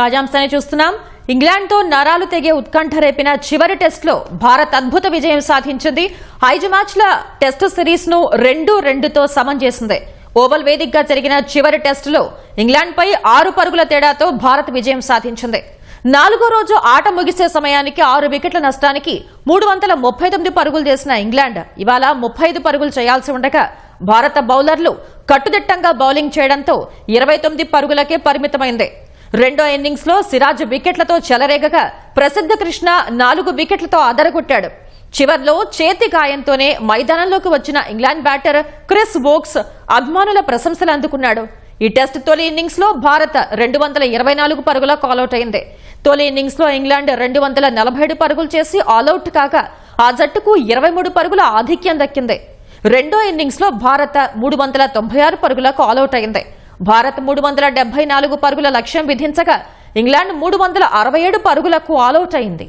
తాజాంశాన్ని చూస్తున్నాం. ఇంగ్లాండ్తో నరాలు తెగే ఉత్కంఠ రేపిన చివరి టెస్టులో భారత్ అద్భుత విజయం సాధించింది. ఐదు మ్యాచ్ల టెస్టు సిరీస్ను రెండు రెండుతో సమం చేసింది. ఓవల్ వేదికగా జరిగిన చివరి టెస్టులో ఇంగ్లాండ్పై ఆరు పరుగుల తేడాతో భారత్ విజయం సాధించింది. నాలుగో రోజు ఆట ముగిసే సమయానికి ఆరు వికెట్ల నష్టానికి మూడు వందల ముప్పై తొమ్మిది పరుగులు చేసిన ఇంగ్లాండ్ ఇవాళ ముప్పై ఐదు పరుగులు చేయాల్సి ఉండగా భారత బౌలర్లు కట్టుదిట్టంగా బౌలింగ్ చేయడంతో ఇరవై తొమ్మిది పరుగులకే పరిమితమైంది. రెండో ఇన్నింగ్స్లో సిరాజ్ వికెట్లతో చెలరేగగా ప్రసిద్ధ కృష్ణ నాలుగు వికెట్లతో అదరగొట్టాడు. చివర్లో చేతి గాయంతోనే మైదానంలోకి వచ్చిన ఇంగ్లాండ్ బ్యాటర్ క్రిస్ వోక్స్ అభిమానుల ప్రశంసలు అందుకున్నాడు. ఈ టెస్ట్ తొలి ఇన్నింగ్స్లో భారత్ రెండు వందల ఇరవై నాలుగు పరుగుల కాలౌట్ అయింది. తొలి ఇన్నింగ్స్లో ఇంగ్లాండ్ రెండు వందల నలభై ఏడు పరుగులు చేసి ఆలౌట్ కాగా ఆ జట్టుకు ఇరవై మూడు పరుగుల ఆధిక్యం దక్కింది. రెండో ఇన్నింగ్స్లో భారత్ మూడు వందల తొంభై ఆరు పరుగులకు ఆలౌట్ అయింది. భారత్ మూడు వందల డెబ్బై నాలుగు పరుగుల లక్ష్యం విధించగా ఇంగ్లాండ్ మూడు వందల అరవై ఏడు పరుగులకు ఆలౌట్ అయింది.